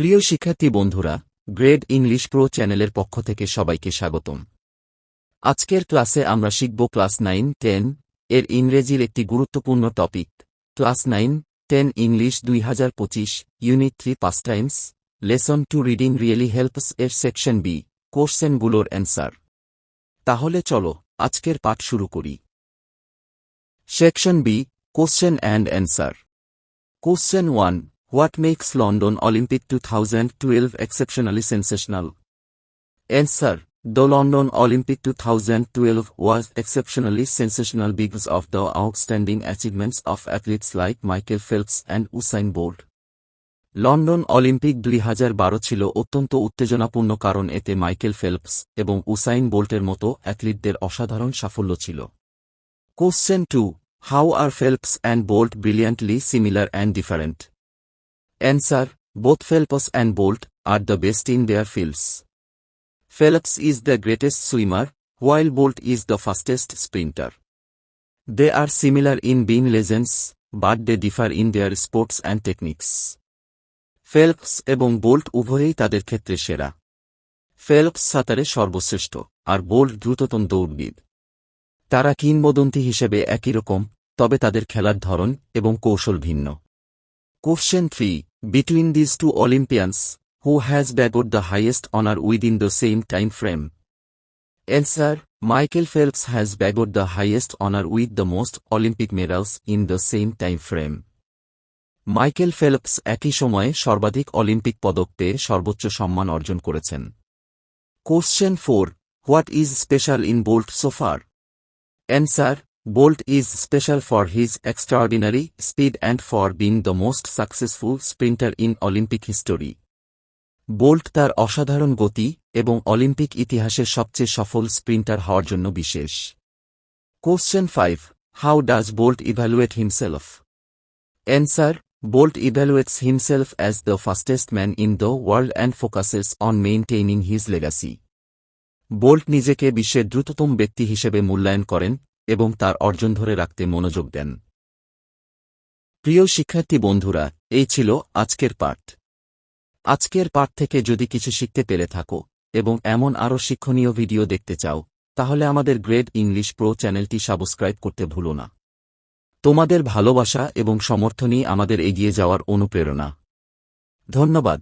প্রিয় শিক্ষার্থী বন্ধুরা, গ্রেড ইংলিশ প্রো চ্যানেলের পক্ষ থেকে সবাইকে স্বাগতম। আজকের ক্লাসে আমরা শিখব ক্লাস নাইন, টেন এর ইংরেজির একটি গুরুত্বপূর্ণ topic. Class nine, ten English দুই হাজার পঁচিশ, unit three pastimes, lesson two reading really helps এর সেকশন বি, কোশ্চেনগুলোর অ্যান্সার। তাহলে চলো, আজকের পাঠ শুরু করি। Section B, question and answer. Question one What makes London Olympic 2012 exceptionally sensational? Answer. The London Olympic 2012 was exceptionally sensational because of the outstanding achievements of athletes like Michael Phelps and Usain Bolt. London Olympic দুই হাজার বারো ছিল অত্যন্ত উত্তেজনাপূর্ণ কারণ এতে Michael Phelps এবং Usain বোল্টের মতো অ্যাথলিটদের অসাধারণ সাফল্য ছিল question two how are Phelps and Bolt brilliantly similar and different Answer Both Phelps and Bolt are the best in their fields. Phelps is the greatest swimmer, while Bolt is the fastest sprinter. They are similar in being legends, but they differ in their sports and techniques. Phelps এবং Bolt উভয়েই তাদের ক্ষেত্রে সেরা Phelps সাঁতারে সর্বশ্রেষ্ঠ আর bolt দ্রুততম দৌড়বিদ তারা কিংবদন্তি হিসেবে একই রকম তবে তাদের খেলার ধরন এবং কৌশল ভিন্ন Question 3. Between these two Olympians, who has bagged the highest honor within the same time frame? Answer. Michael Phelps has bagged the highest honor with the most Olympic medals in the same time frame. Michael Phelps একই সময়ে সর্বাধিক Olympic পদক পেয়ে সর্বোচ্চ সম্মান অর্জন করেছেন question four what is special in Bolt so far answer Bolt is special for his extraordinary speed and for being the most successful sprinter in Olympic history. Bolt তার অসাধারণ গতি এবং অলিম্পিক ইতিহাসের সবচেয়ে সফল স্প্রিন্টার হওয়ার জন্য বিশেষ। Question five how does Bolt evaluate himself answer Bolt evaluates himself as the fastest man in the world and focuses on maintaining his legacy Bolt নিজেকে বিশ্বের দ্রুততম ব্যক্তি হিসেবে মূল্যায়ন করেন এবং তার অর্জন ধরে রাখতে মনোযোগ দেন। প্রিয় শিক্ষার্থী বন্ধুরা, এই ছিল আজকের পাঠ। আজকের পাঠ থেকে যদি কিছু শিখতে পেরে থাকো এবং এমন আরও শিক্ষণীয় ভিডিও দেখতে চাও, তাহলে আমাদের গ্রেড ইংলিশ প্রো চ্যানেলটি সাবস্ক্রাইব করতে ভুলো না। তোমাদের ভালোবাসা এবং সমর্থনই আমাদের এগিয়ে যাওয়ার অনুপ্রেরণা। ধন্যবাদ।